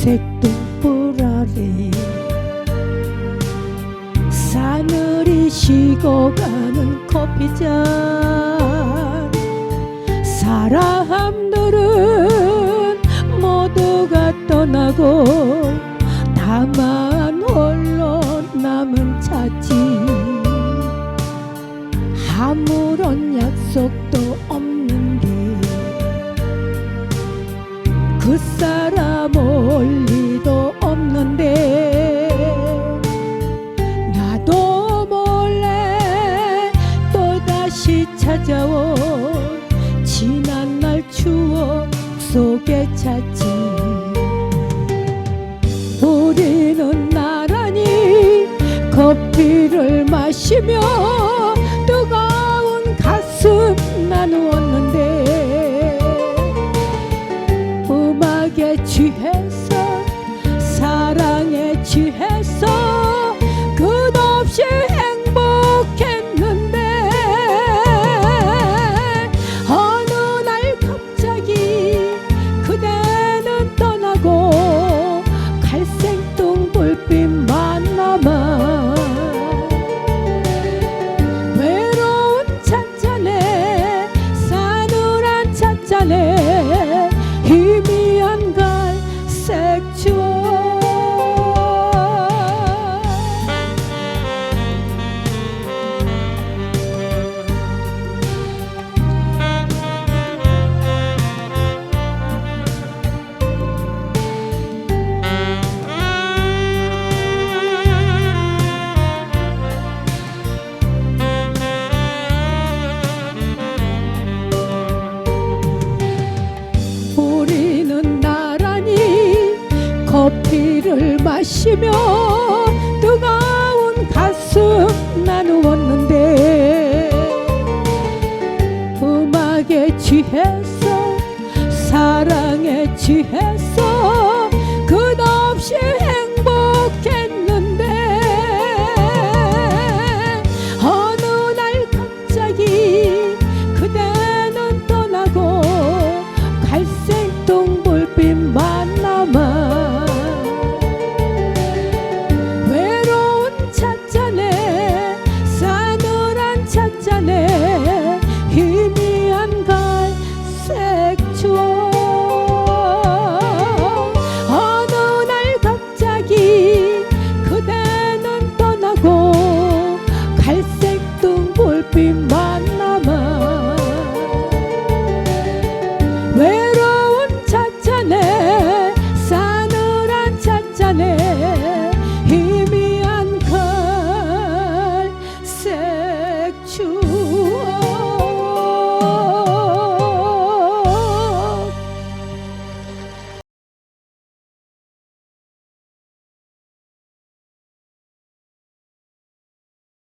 흰색 등불 아래 사늘이 식어가는 커피잔. 사람들은 모두가 떠나고 다만 홀로 남은 차지. 아무런 약속도 없는 그 사람 올 리도 없는데 나도 몰래 또다시 찾아온 지난 날 추억 속에 찾지. 우리는 나란히 커피를 마시며 has 마시며 뜨거운 가슴 나누었는데 음악에 취해서 사랑에 취해서 끝없이 shoes.